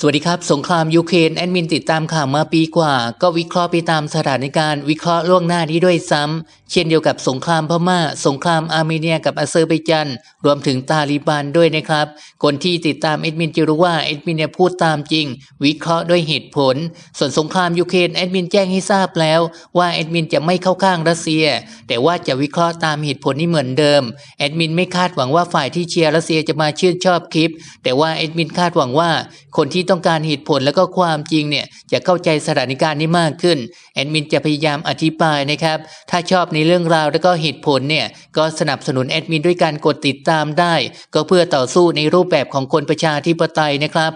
สวัสดีครับ สงครามยูเครนแอดมินติดตามข่าวมาปีกว่า ก็วิเคราะห์ไปตามสถานการณ์วิเคราะห์ล่วงหน้านี้ด้วยซ้ำเช่นเดียวกับสงครามพม่า สงครามอาร์เมเนียกับอาเซอร์ไบจัน รวมถึงตาลิบันด้วยนะครับ คนที่ติดตามแอดมินจะรู้ว่าแอดมินเนี่ยพูดตามจริง วิเคราะห์ด้วยเหตุผล ส่วนสงครามยูเครนแอดมินแจ้งให้ทราบแล้ว ว่าแอดมินจะไม่เข้าข้างรัสเซีย แต่ว่าจะวิเคราะห์ตามเหตุผลนี่เหมือนเดิมแอดมินไม่คาดหวังว่าฝ่ายที่เชียร์รัสเซียจะมาชื่นชอบคลิป แต่ว่าแอดมินคาดหวังว่าคนที่ต้องการเหตุผลแล้วก็ความจริงเนี่ยจะเข้าใจสถานการณ์นี้มากขึ้นแอดมินจะพยายามอธิบายนะครับ ถ้าชอบในเรื่องราวแล้วก็เหตุผลเนี่ยก็สนับสนุนแอดมินด้วยการกดติดตามได้ ก็เพื่อต่อสู้ในรูปแบบของคนประชาธิปไตยนะครับ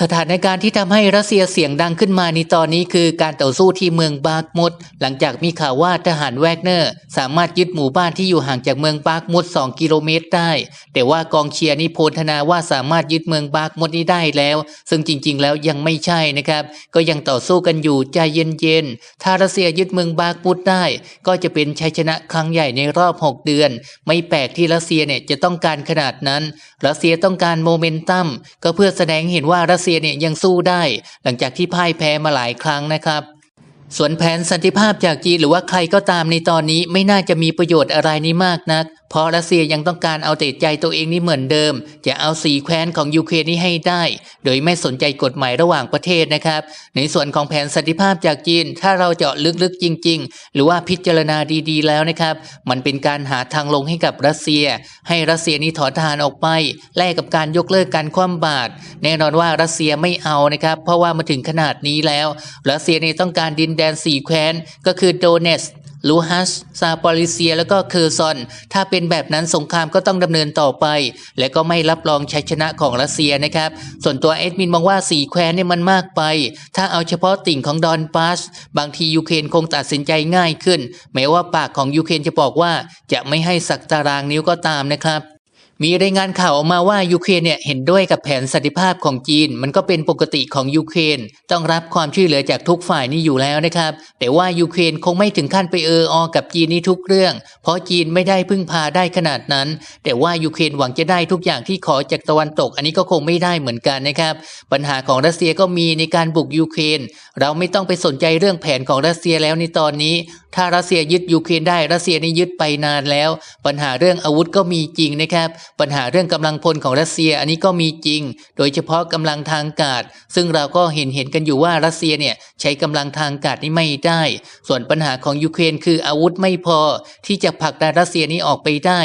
สถานการณ์ที่ทำให้รัสเซียเสียงดังขึ้นมาในตอนนี้คือการต่อสู้ที่เมืองบาร์กมุดหลังจากมีข่าวว่าทหารแวกเนอร์ สามารถยึดหมู่บ้านที่อยู่ห่างจากเมืองบาร์กมุด2กิโลเมตรได้ แต่ว่ากองเชียร์นี่โพลธนาว่าสามารถยึดเมืองบาร์กมุดนี้ได้แล้ว ซึ่งจริง ๆ แล้วยังไม่ใช่นะครับ ก็ยังต่อสู้กันอยู่ใจเย็นๆถ้ารัสเซียยึดเมืองบาร์กมุดได้ ก็จะเป็นชัยชนะครั้งใหญ่ในรอบ 6 เดือน ไม่แปลกที่รัสเซียเนี่ยจะต้องการขนาดนั้น รัสเซียต้องการโมเมนตัมก็เพื่อแสดงเห็นว่ารัสเซียเนี่ยยังสู้ได้ หลังจากที่พ่ายแพ้มาหลายครั้งนะครับ ส่วนแผนสันติภาพจากจีนหรือว่าใครก็ตามในตอนนี้ไม่น่าจะมีประโยชน์อะไรนี้มากนัก เพราะรัสเซียยังต้องการเอาแต่ใจตัวเองนี่เหมือนเดิม จะเอาสีแคว้นของยูเครนนี้ให้ได้ โดยไม่สนใจกฎหมายระหว่างประเทศนะครับ ในส่วนของแผนสันติภาพจากจีน ถ้าเราเจาะลึกๆจริง ๆ หรือว่าพิจารณาดีๆ แล้วนะครับ มันเป็นการหาทางลงให้กับรัสเซีย ให้รัสเซียนี้ถอนทหารออกไปแลกกับการยกเลิกการคว่ำบาตรแน่นอนว่ารัสเซียไม่เอานะครับ เพราะว่ามาถึงขนาดนี้แล้ว รัสเซียนี่ต้องการดินแดนสี่แคว้น ก็คือโดเนสลูฮัส ซาปอริเซีย แล้วก็เคอร์ซอน ถ้าเป็นแบบนั้นสงครามก็ต้องดำเนินต่อไป และก็ไม่รับรองชัยชนะของรัสเซียนะครับ ส่วนตัวเอ็ดมินมองว่าสีแคว้นเนี่ยมันมากไป ถ้าเอาเฉพาะติ่งของดอนบาส บางทียูเครนคงตัดสินใจง่ายขึ้น แม้ว่าปากของยูเครนจะบอกว่าจะไม่ให้สักตารางนิ้วก็ตามนะครับ มีรายงานข่าวออกมาว่ายูเครนเนี่ยเห็นด้วยกับแผนสันติภาพของจีน มันก็เป็นปกติของยูเครนต้องรับความช่วยเหลือจากทุกฝ่ายนี่อยู่แล้วนะครับ แต่ว่ายูเครนคงไม่ถึงขั้นไปเอออกับจีนนี่ทุกเรื่อง เพราะจีนไม่ได้พึ่งพาได้ขนาดนั้น แต่ว่ายูเครนหวังจะได้ทุกอย่างที่ขอจากตะวันตก อันนี้ก็คงไม่ได้เหมือนกันนะครับ ปัญหาของรัสเซียก็มีในการบุกยูเครน เราไม่ต้องไปสนใจเรื่องแผนของรัสเซียแล้วในตอนนี้ ถ้ารัสเซียยึดยูเครนได้รัสเซียนี่ยึดไปนานแล้ว ปัญหาเรื่องอาวุธก็มีจริงนะครับ ปัญหาเรื่องกำลังพลของรัสเซียอันนี้ก็มีจริง โดยเฉพาะกำลังทางอากาศ ซึ่งเราก็เห็นเห็นกันอยู่ว่ารัสเซียเนี่ยใช้กำลังทางอากาศนี่ไม่ได้ ส่วนปัญหาของยูเครนคืออาวุธไม่พอ ที่จะผลักดันรัสเซียนี้ออกไปได้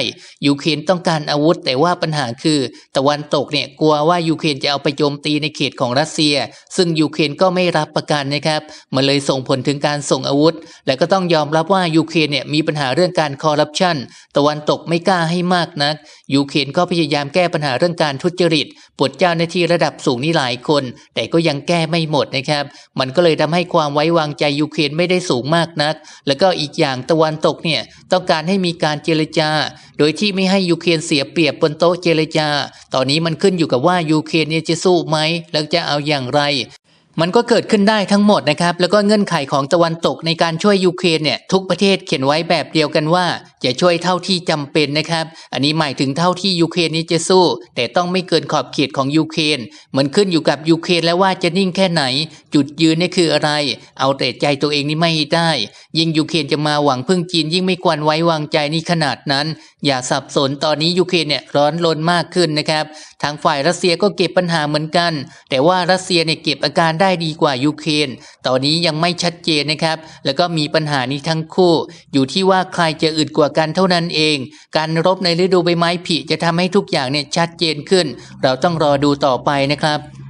ยูเครนต้องการอาวุธ แต่ว่าปัญหาคือ ตะวันตกเนี่ยกลัวว่ายูเครนจะเอาไปโจมตีในเขตของรัสเซีย ซึ่งยูเครนก็ไม่รับประกันนะครับมันเลยส่งผลถึงการส่งอาวุธ และก็ต้องยอมรับว่ายูเครนเนี่ยมีปัญหาเรื่องการคอร์รัปชันตะวันตกไม่กล้าให้มากนักยูเครนก็พยายามแก้ปัญหาเรื่องการทุจริตปลดเจ้าหน้าที่ระดับสูงนี่หลายคน แต่ก็ยังแก้ไม่หมดนะครับ มันก็เลยทำให้ความไว้วางใจยูเครนไม่ได้สูงมากนัก แล้วก็อีกอย่างตะวันตกเนี่ยต้องการให้มีการเจรจา โดยที่ไม่ให้ยูเครนเสียเปรียบบนโต๊ะเจรจา ตอนนี้มันขึ้นอยู่กับว่ายูเครนเนี่ยจะสู้ไหมแล้วจะเอาอย่างไร มันก็เกิดขึ้นได้ทั้งหมดนะครับ แล้วก็เงื่อนไขของตะวันตกในการช่วยยูเครนเนี่ยทุกประเทศเขียนไว้แบบเดียวกันว่าจะช่วยเท่าที่จำเป็นนะครับ อันนี้หมายถึงเท่าที่ยูเครนนี้จะสู้ แต่ต้องไม่เกินขอบเขตของยูเครนมันขึ้นอยู่กับยูเครนแล้วว่าจะนิ่งแค่ไหน จุดยืนนี่คืออะไร เอาแต่ใจตัวเองนี่ไม่ได้ ยิ่งยูเครนจะมาหวังพึ่งจีนยิ่งไม่ควรไว้วางใจนี่ขนาดนั้น อย่าสับสนตอนนี้ยูเครนเนี่ยร้อนรนมากขึ้นนะครับทางฝ่ายรัสเซียก็เก็บปัญหาเหมือนกัน แต่ว่ารัสเซียเนี่ยเก็บอาการได้ดีกว่ายูเครนตอนนี้ยังไม่ชัดเจนนะครับ แล้วก็มีปัญหานี้ทั้งคู่ อยู่ที่ว่าใครจะอึดกว่ากันเท่านั้นเอง การรบในฤดูใบไม้ผลิจะทำให้ทุกอย่างเนี่ยชัดเจนขึ้น เราต้องรอดูต่อไปนะครับ